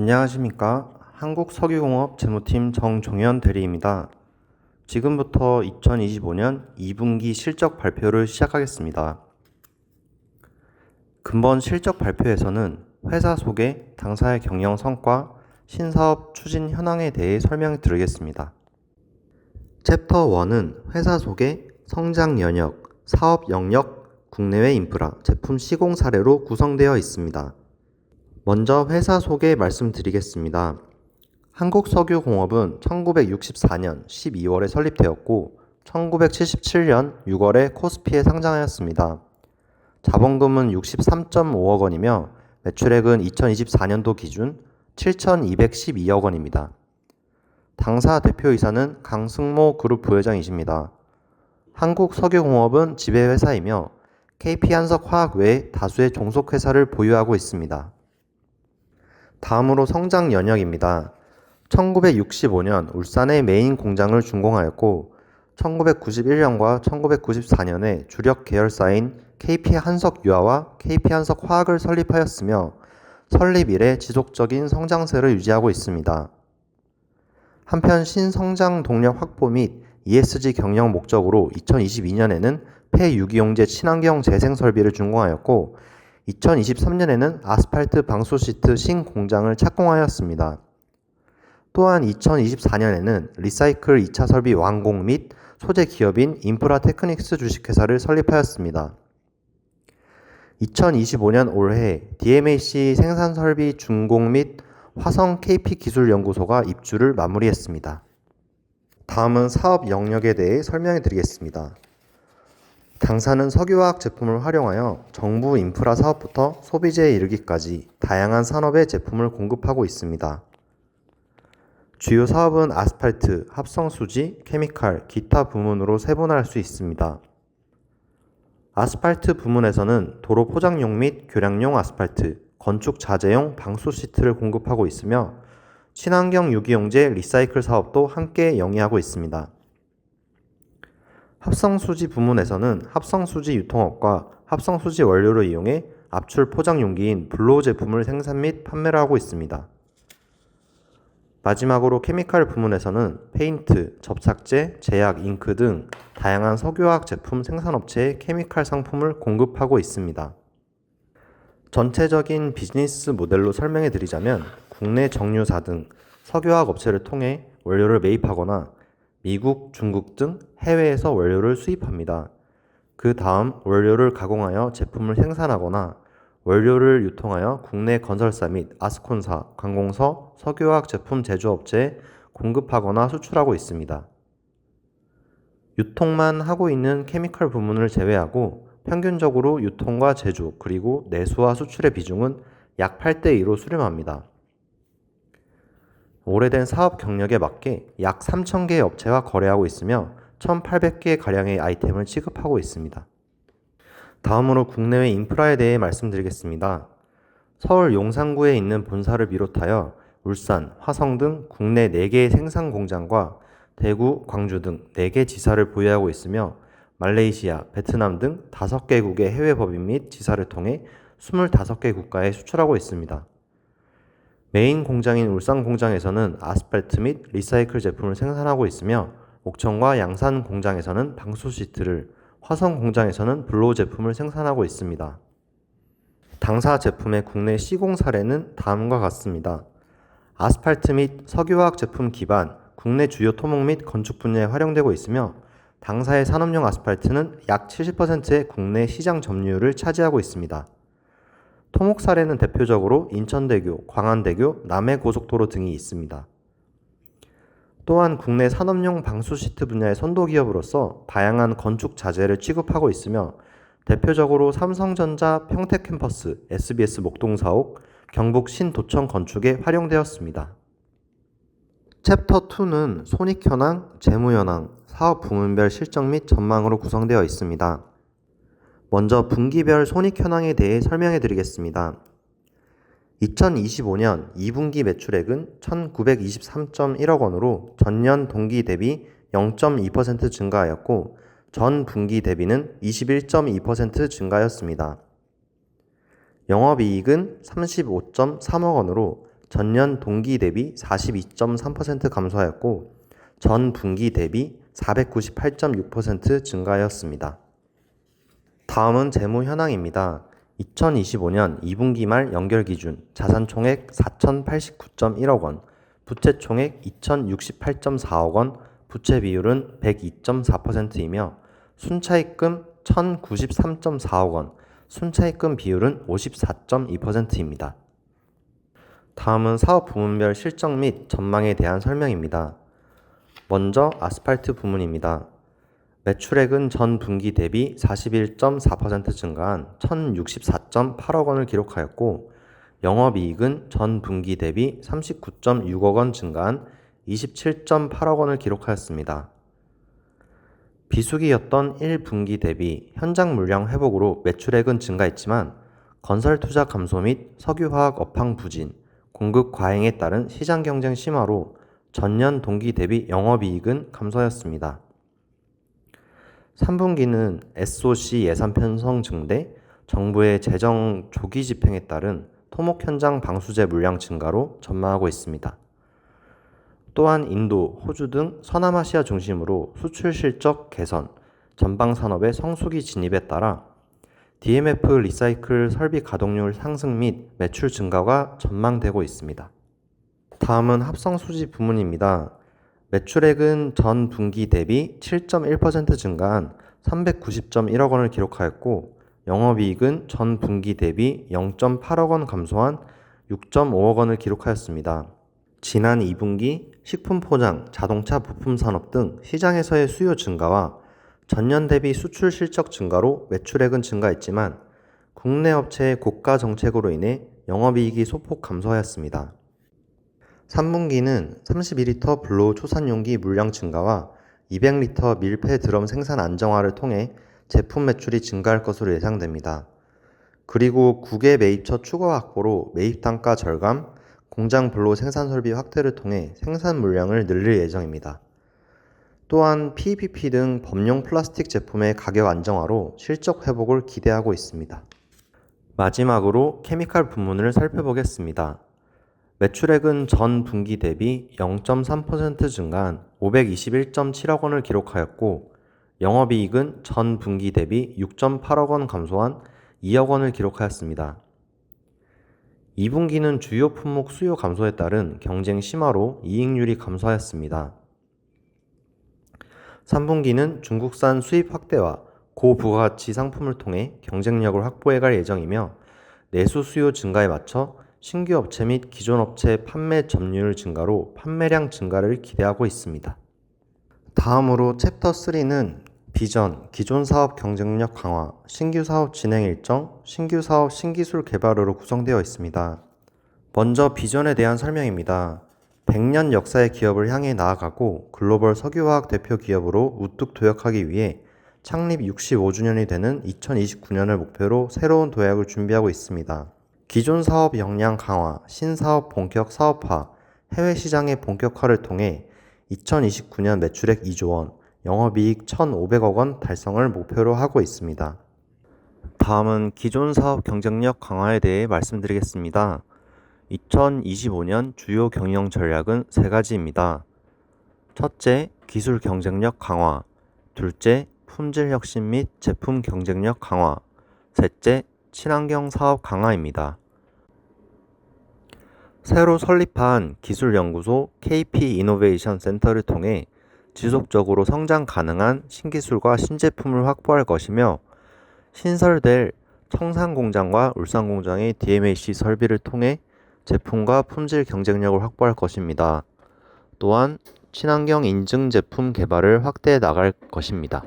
안녕하십니까. 한국석유공업 재무팀 정종현 대리입니다. 지금부터 2025년 2분기 실적 발표를 시작하겠습니다. 근본 실적 발표에서는 회사 소개, 당사의 경영 성과, 신사업 추진 현황에 대해 설명을 드리겠습니다. 챕터 1은 회사 소개, 성장 연역, 사업 영역, 국내외 인프라, 제품 시공 사례로 구성되어 있습니다. 먼저 회사 소개 말씀드리겠습니다. 한국석유공업은 1964년 12월에 설립되었고 1977년 6월에 코스피에 상장하였습니다. 자본금은 63.5억 원이며 매출액은 2024년도 기준 7,212억 원입니다. 당사 대표이사는 강승모 그룹 부회장이십니다. 한국석유공업은 지배회사이며 KP한석화학 외에 다수의 종속회사를 보유하고 있습니다. 다음으로 성장 연역입니다. 1965년 울산의 메인 공장을 준공하였고 1991년과 1994년에 주력 계열사인 KP 한석유화와 KP 한석 화학을 설립하였으며 설립 이래 지속적인 성장세를 유지하고 있습니다. 한편 신성장 동력 확보 및 ESG 경영 목적으로 2022년에는 폐유기용제 친환경 재생 설비를 준공하였고 2023년에는 아스팔트 방수 시트 신공장을 착공하였습니다. 또한 2024년에는 리사이클 2차 설비 완공 및 소재 기업인 인프라 테크닉스 주식회사를 설립하였습니다. 2025년 올해 DMAC 생산 설비 준공 및 화성 KP 기술 연구소가 입주를 마무리했습니다. 다음은 사업 영역에 대해 설명해 드리겠습니다. 당사는 석유화학 제품을 활용하여 정부 인프라 사업부터 소비재에 이르기까지 다양한 산업의 제품을 공급하고 있습니다. 주요 사업은 아스팔트, 합성수지, 케미칼, 기타 부문으로 세분화할 수 있습니다. 아스팔트 부문에서는 도로 포장용 및 교량용 아스팔트, 건축 자재용 방수 시트를 공급하고 있으며 친환경 유기용제 리사이클 사업도 함께 영위하고 있습니다. 합성수지 부문에서는 합성수지 유통업과 합성수지 원료를 이용해 압출 포장 용기인 블로우 제품을 생산 및 판매를 하고 있습니다. 마지막으로 케미칼 부문에서는 페인트, 접착제, 제약, 잉크 등 다양한 석유화학 제품 생산업체에 케미칼 상품을 공급하고 있습니다. 전체적인 비즈니스 모델로 설명해 드리자면 국내 정유사 등 석유화학 업체를 통해 원료를 매입하거나 미국, 중국 등 해외에서 원료를 수입합니다. 그 다음 원료를 가공하여 제품을 생산하거나 원료를 유통하여 국내 건설사 및 아스콘사, 관공서, 석유화학 제품 제조업체에 공급하거나 수출하고 있습니다. 유통만 하고 있는 케미컬 부문을 제외하고 평균적으로 유통과 제조 그리고 내수와 수출의 비중은 약 8대 2로 수렴합니다. 오래된 사업 경력에 맞게 약 3,000개의 업체와 거래하고 있으며 1,800개 가량의 아이템을 취급하고 있습니다. 다음으로 국내외 인프라에 대해 말씀드리겠습니다. 서울 용산구에 있는 본사를 비롯하여 울산, 화성 등 국내 4개의 생산 공장과 대구, 광주 등 4개 지사를 보유하고 있으며 말레이시아, 베트남 등 5개국의 해외 법인 및 지사를 통해 25개 국가에 수출하고 있습니다. 메인 공장인 울산 공장에서는 아스팔트 및 리사이클 제품을 생산하고 있으며 옥천과 양산 공장에서는 방수 시트를, 화성 공장에서는 블로우 제품을 생산하고 있습니다. 당사 제품의 국내 시공 사례는 다음과 같습니다. 아스팔트 및 석유화학 제품 기반 국내 주요 토목 및 건축 분야에 활용되고 있으며 당사의 산업용 아스팔트는 약 70%의 국내 시장 점유율을 차지하고 있습니다. 토목 사례는 대표적으로 인천대교, 광안대교, 남해고속도로 등이 있습니다. 또한 국내 산업용 방수 시트 분야의 선도 기업으로서 다양한 건축 자재를 취급하고 있으며 대표적으로 삼성전자 평택 캠퍼스, SBS 목동사옥, 경북 신도청 건축에 활용되었습니다. 챕터 2는 손익현황, 재무현황, 사업 부문별 실적 및 전망으로 구성되어 있습니다. 먼저 분기별 손익 현황에 대해 설명해 드리겠습니다. 2025년 2분기 매출액은 1923.1억 원으로 전년 동기 대비 0.2% 증가하였고 전 분기 대비는 21.2% 증가하였습니다. 영업이익은 35.3억 원으로 전년 동기 대비 42.3% 감소하였고 전 분기 대비 498.6% 증가하였습니다. 다음은 재무 현황입니다. 2025년 2분기 말 연결 기준 자산 총액 4,089.1억 원, 부채 총액 2,068.4억 원, 부채 비율은 102.4%이며 순차입금 1,093.4억 원, 순차입금 비율은 54.2%입니다. 다음은 사업 부문별 실적 및 전망에 대한 설명입니다. 먼저 아스팔트 부문입니다. 매출액은 전 분기 대비 41.4% 증가한 1,064.8억 원을 기록하였고 영업이익은 전 분기 대비 39.6억 원 증가한 27.8억 원을 기록하였습니다. 비수기였던 1분기 대비 현장 물량 회복으로 매출액은 증가했지만 건설 투자 감소 및 석유화학 업황 부진, 공급 과잉에 따른 시장 경쟁 심화로 전년 동기 대비 영업이익은 감소하였습니다. 3분기는 SOC 예산 편성 증대, 정부의 재정 조기 집행에 따른 토목 현장 방수제 물량 증가로 전망하고 있습니다. 또한 인도, 호주 등 서남아시아 중심으로 수출 실적 개선, 전방 산업의 성수기 진입에 따라 DMF 리사이클 설비 가동률 상승 및 매출 증가가 전망되고 있습니다. 다음은 합성 수지 부문입니다. 매출액은 전 분기 대비 7.1% 증가한 390.1억 원을 기록하였고 영업이익은 전 분기 대비 0.8억 원 감소한 6.5억 원을 기록하였습니다. 지난 2분기 식품 포장, 자동차 부품 산업 등 시장에서의 수요 증가와 전년 대비 수출 실적 증가로 매출액은 증가했지만 국내 업체의 고가 정책으로 인해 영업이익이 소폭 감소하였습니다. 3분기는 32리터 블로우 초산용기 물량 증가와 200리터 밀폐 드럼 생산 안정화를 통해 제품 매출이 증가할 것으로 예상됩니다. 그리고 국외 매입처 추가 확보로 매입 단가 절감, 공장 블로우 생산 설비 확대를 통해 생산 물량을 늘릴 예정입니다. 또한 PPP 등 범용 플라스틱 제품의 가격 안정화로 실적 회복을 기대하고 있습니다. 마지막으로 케미칼 부문을 살펴보겠습니다. 매출액은 전 분기 대비 0.3% 증가한 521.7억 원을 기록하였고 영업이익은 전 분기 대비 6.8억 원 감소한 2억 원을 기록하였습니다. 2분기는 주요 품목 수요 감소에 따른 경쟁 심화로 이익률이 감소하였습니다. 3분기는 중국산 수입 확대와 고부가가치 상품을 통해 경쟁력을 확보해 갈 예정이며 내수 수요 증가에 맞춰 신규 업체 및 기존 업체 판매 점유율 증가로 판매량 증가를 기대하고 있습니다. 다음으로 챕터 3는 비전, 기존 사업 경쟁력 강화, 신규 사업 진행 일정, 신규 사업 신기술 개발으로 구성되어 있습니다. 먼저 비전에 대한 설명입니다. 100년 역사의 기업을 향해 나아가고 글로벌 석유화학 대표 기업으로 우뚝 도약하기 위해 창립 65주년이 되는 2029년을 목표로 새로운 도약을 준비하고 있습니다. 기존 사업 역량 강화, 신사업 본격 사업화, 해외 시장의 본격화를 통해 2029년 매출액 2조 원, 영업이익 1,500억 원 달성을 목표로 하고 있습니다. 다음은 기존 사업 경쟁력 강화에 대해 말씀드리겠습니다. 2025년 주요 경영 전략은 세 가지입니다. 첫째, 기술 경쟁력 강화. 둘째, 품질 혁신 및 제품 경쟁력 강화. 셋째, 친환경 사업 강화입니다. 새로 설립한 기술연구소 KP 이노베이션 센터를 통해 지속적으로 성장 가능한 신기술과 신제품을 확보할 것이며 신설될 청산 공장과 울산 공장의 DMAC 설비를 통해 제품과 품질 경쟁력을 확보할 것입니다. 또한 친환경 인증 제품 개발을 확대해 나갈 것입니다.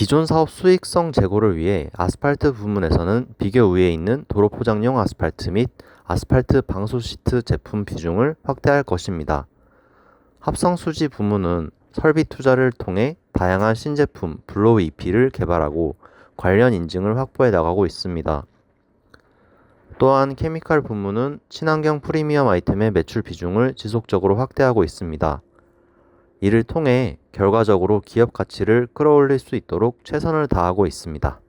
기존 사업 수익성 제고를 위해 아스팔트 부문에서는 비교 우에 있는 도로 포장용 아스팔트 및 아스팔트 방수 시트 제품 비중을 확대할 것입니다. 합성 수지 부문은 설비 투자를 통해 다양한 신제품 블로우 EP를 개발하고 관련 인증을 확보해 나가고 있습니다. 또한 케미칼 부문은 친환경 프리미엄 아이템의 매출 비중을 지속적으로 확대하고 있습니다. 이를 통해 결과적으로 기업 가치를 끌어올릴 수 있도록 최선을 다하고 있습니다.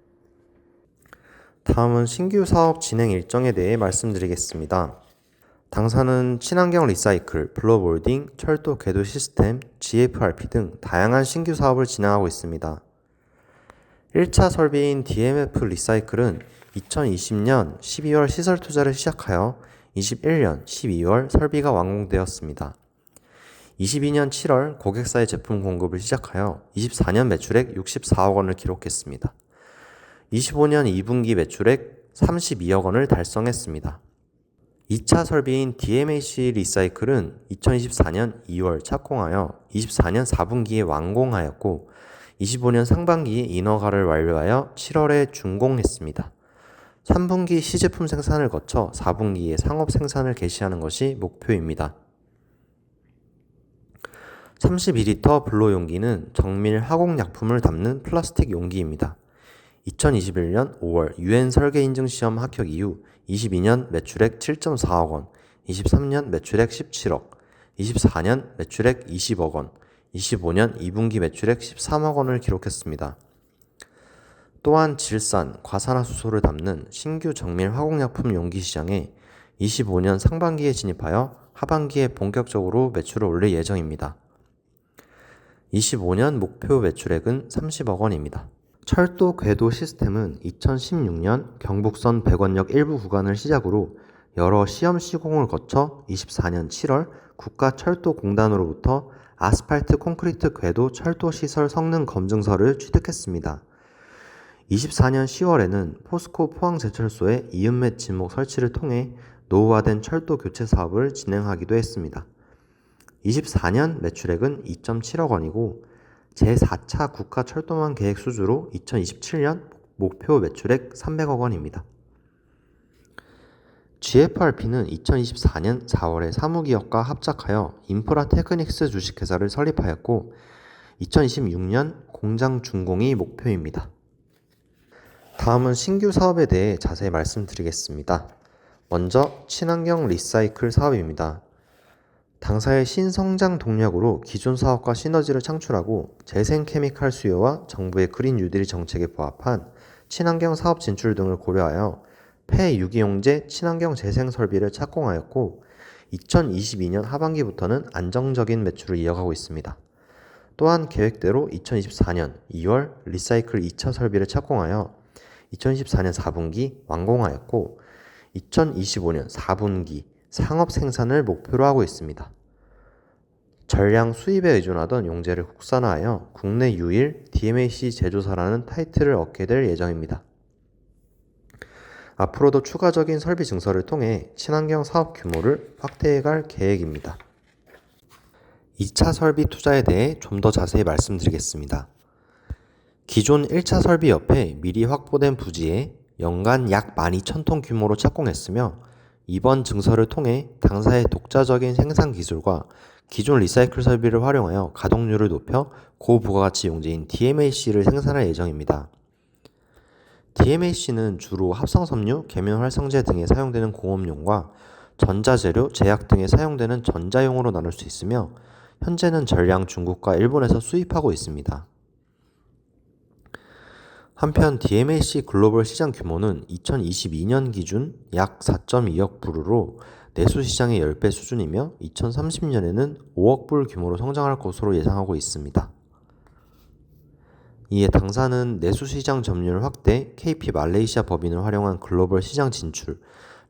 다음은 신규 사업 진행 일정에 대해 말씀드리겠습니다. 당사는 친환경 리사이클, 블로몰딩, 철도 궤도 시스템, GFRP 등 다양한 신규 사업을 진행하고 있습니다. 1차 설비인 DMF 리사이클은 2020년 12월 시설 투자를 시작하여 21년 12월 설비가 완공되었습니다. 22년 7월 고객사의 제품 공급을 시작하여 24년 매출액 64억 원을 기록했습니다. 25년 2분기 매출액 32억 원을 달성했습니다. 2차 설비인 DMAC 리사이클은 2024년 2월 착공하여 24년 4분기에 완공하였고 25년 상반기에 인허가를 완료하여 7월에 준공했습니다. 3분기 시제품 생산을 거쳐 4분기에 상업 생산을 개시하는 것이 목표입니다. 32리터 블로 용기는 정밀 화공약품을 담는 플라스틱 용기입니다. 2021년 5월 유엔 설계 인증 시험 합격 이후 22년 매출액 7.4억 원, 23년 매출액 17억, 24년 매출액 20억 원, 25년 2분기 매출액 13억 원을 기록했습니다. 또한 질산, 과산화수소를 담는 신규 정밀 화공약품 용기 시장에 25년 상반기에 진입하여 하반기에 본격적으로 매출을 올릴 예정입니다. 25년 목표 매출액은 30억 원입니다. 철도 궤도 시스템은 2016년 경북선 백원역 일부 구간을 시작으로 여러 시험 시공을 거쳐 24년 7월 국가철도공단으로부터 아스팔트 콘크리트 궤도 철도 시설 성능 검증서를 취득했습니다. 24년 10월에는 포스코 포항제철소의 이음맷 진목 설치를 통해 노후화된 철도 교체 사업을 진행하기도 했습니다. 24년 매출액은 2.7억 원이고 제4차 국가 철도망 계획 수주로 2027년 목표 매출액 300억 원입니다. GFRP는 2024년 4월에 사무기업과 합작하여 인프라 테크닉스 주식회사를 설립하였고 2026년 공장 준공이 목표입니다. 다음은 신규 사업에 대해 자세히 말씀드리겠습니다. 먼저 친환경 리사이클 사업입니다. 당사의 신성장 동력으로 기존 사업과 시너지를 창출하고 재생 케미칼 수요와 정부의 그린 뉴딜 정책에 부합한 친환경 사업 진출 등을 고려하여 폐유기용제 친환경 재생 설비를 착공하였고 2022년 하반기부터는 안정적인 매출을 이어가고 있습니다. 또한 계획대로 2024년 2월 리사이클 2차 설비를 착공하여 2024년 4분기 완공하였고 2025년 4분기 상업 생산을 목표로 하고 있습니다. 전량 수입에 의존하던 용제를 국산화하여 국내 유일 DMAC 제조사라는 타이틀을 얻게 될 예정입니다. 앞으로도 추가적인 설비 증설을 통해 친환경 사업 규모를 확대해 갈 계획입니다. 2차 설비 투자에 대해 좀 더 자세히 말씀드리겠습니다. 기존 1차 설비 옆에 미리 확보된 부지에 연간 약 12,000톤 규모로 착공했으며 이번 증설을 통해 당사의 독자적인 생산 기술과 기존 리사이클 설비를 활용하여 가동률을 높여 고부가가치 용제인 DMAC를 생산할 예정입니다. DMAC는 주로 합성섬유, 계면활성제 등에 사용되는 공업용과 전자재료, 제약 등에 사용되는 전자용으로 나눌 수 있으며 현재는 전량 중국과 일본에서 수입하고 있습니다. 한편 DMAC 글로벌 시장 규모는 2022년 기준 약 4.2억 불으로 내수 시장의 10배 수준이며 2030년에는 5억 불 규모로 성장할 것으로 예상하고 있습니다. 이에 당사는 내수 시장 점유율 확대, KP 말레이시아 법인을 활용한 글로벌 시장 진출,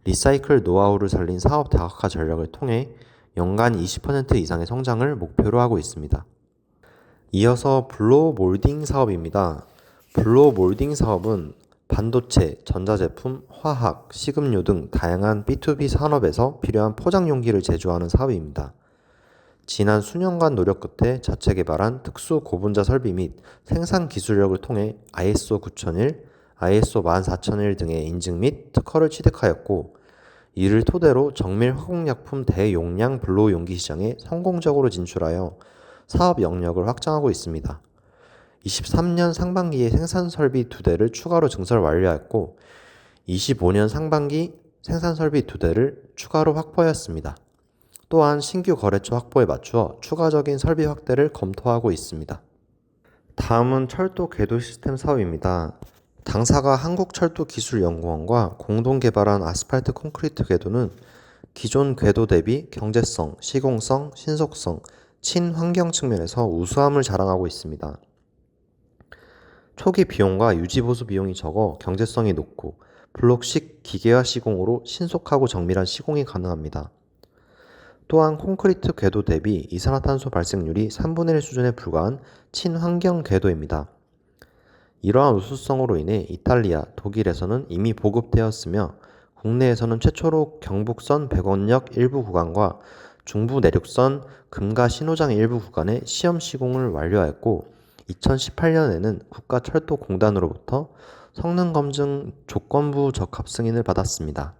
리사이클 노하우를 살린 사업 다각화 전략을 통해 연간 20% 이상의 성장을 목표로 하고 있습니다. 이어서 블로우 몰딩 사업입니다. 블로우 몰딩 사업은 반도체, 전자제품, 화학, 식음료 등 다양한 B2B 산업에서 필요한 포장 용기를 제조하는 사업입니다. 지난 수년간 노력 끝에 자체 개발한 특수 고분자 설비 및 생산 기술력을 통해 ISO 9001, ISO 14001 등의 인증 및 특허를 취득하였고, 이를 토대로 정밀 화공약품 대용량 블로우 용기 시장에 성공적으로 진출하여 사업 영역을 확장하고 있습니다. 23년 상반기에 생산 설비 두 대를 추가로 증설 완료했고 25년 상반기 생산 설비 두 대를 추가로 확보하였습니다. 또한 신규 거래처 확보에 맞추어 추가적인 설비 확대를 검토하고 있습니다. 다음은 철도 궤도 시스템 사업입니다. 당사가 한국철도기술연구원과 공동 개발한 아스팔트 콘크리트 궤도는 기존 궤도 대비 경제성, 시공성, 신속성, 친환경 측면에서 우수함을 자랑하고 있습니다. 초기 비용과 유지 보수 비용이 적어 경제성이 높고 블록식 기계화 시공으로 신속하고 정밀한 시공이 가능합니다. 또한 콘크리트 궤도 대비 이산화탄소 발생률이 3분의 1 수준에 불과한 친환경 궤도입니다. 이러한 우수성으로 인해 이탈리아, 독일에서는 이미 보급되었으며 국내에서는 최초로 경북선 백원역 일부 구간과 중부 내륙선 금가 신호장 일부 구간의 시험 시공을 완료하였고 2018년에는 국가철도공단으로부터 성능 검증 조건부 적합 승인을 받았습니다.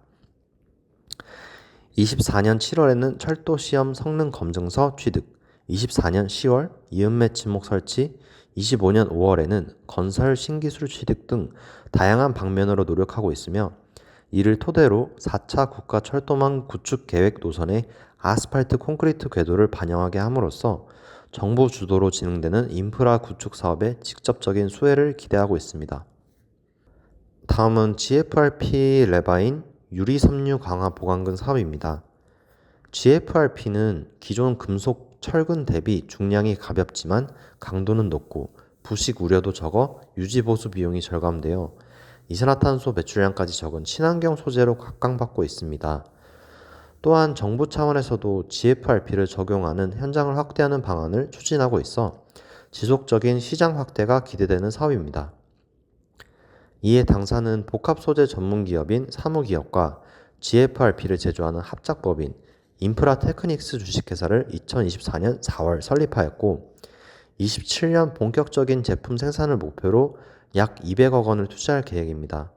24년 7월에는 철도 시험 성능 검증서 취득, 24년 10월 이음매 침목 설치, 25년 5월에는 건설 신기술 취득 등 다양한 방면으로 노력하고 있으며 이를 토대로 4차 국가 철도망 구축 계획 노선에 아스팔트 콘크리트 궤도를 반영하게 함으로써 정부 주도로 진행되는 인프라 구축 사업의 직접적인 수혜를 기대하고 있습니다. 다음은 GFRP 레바인 유리 섬유 강화 보강근 사업입니다. GFRP는 기존 금속 철근 대비 중량이 가볍지만 강도는 높고 부식 우려도 적어 유지 보수 비용이 절감되어 이산화탄소 배출량까지 적은 친환경 소재로 각광받고 있습니다. 또한 정부 차원에서도 GFRP를 적용하는 현장을 확대하는 방안을 추진하고 있어 지속적인 시장 확대가 기대되는 사업입니다. 이에 당사는 복합 소재 전문 기업인 사무기업과 GFRP를 제조하는 합작법인 인프라 테크닉스 주식회사를 2024년 4월 설립하였고 27년 본격적인 제품 생산을 목표로 약 200억 원을 투자할 계획입니다.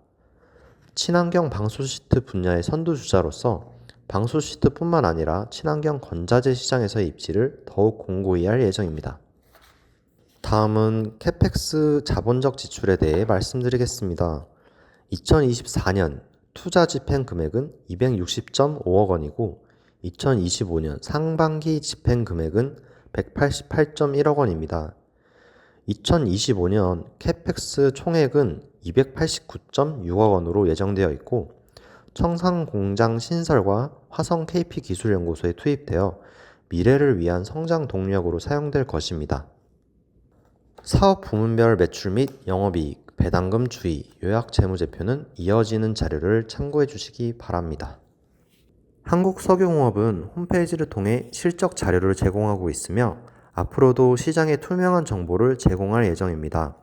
친환경 방수 시트 분야의 선두주자로서 방수 시트뿐만 아니라 친환경 건자재 시장에서의 입지를 더욱 공고히 할 예정입니다. 다음은 캐펙스 자본적 지출에 대해 말씀드리겠습니다. 2024년 투자 집행 금액은 260.5억 원이고 2025년 상반기 집행 금액은 188.1억 원입니다. 2025년 캐펙스 총액은 289.6억 원으로 예정되어 있고 청상 공장 신설과 화성 KP 기술연구소에 투입되어 미래를 위한 성장 동력으로 사용될 것입니다. 사업 부문별 매출 및 영업이익, 배당금 추이, 요약 재무제표는 이어지는 자료를 참고해 주시기 바랍니다. 한국석유공업은 홈페이지를 통해 실적 자료를 제공하고 있으며 앞으로도 시장에 투명한 정보를 제공할 예정입니다.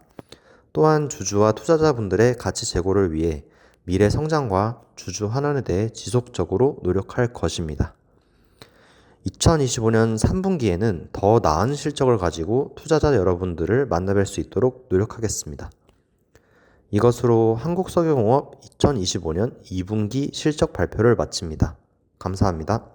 또한 주주와 투자자분들의 가치 제고를 위해 미래 성장과 주주 환원에 대해 지속적으로 노력할 것입니다. 2025년 3분기에는 더 나은 실적을 가지고 투자자 여러분들을 만나뵐 수 있도록 노력하겠습니다. 이것으로 한국석유공업 2025년 2분기 실적 발표를 마칩니다. 감사합니다.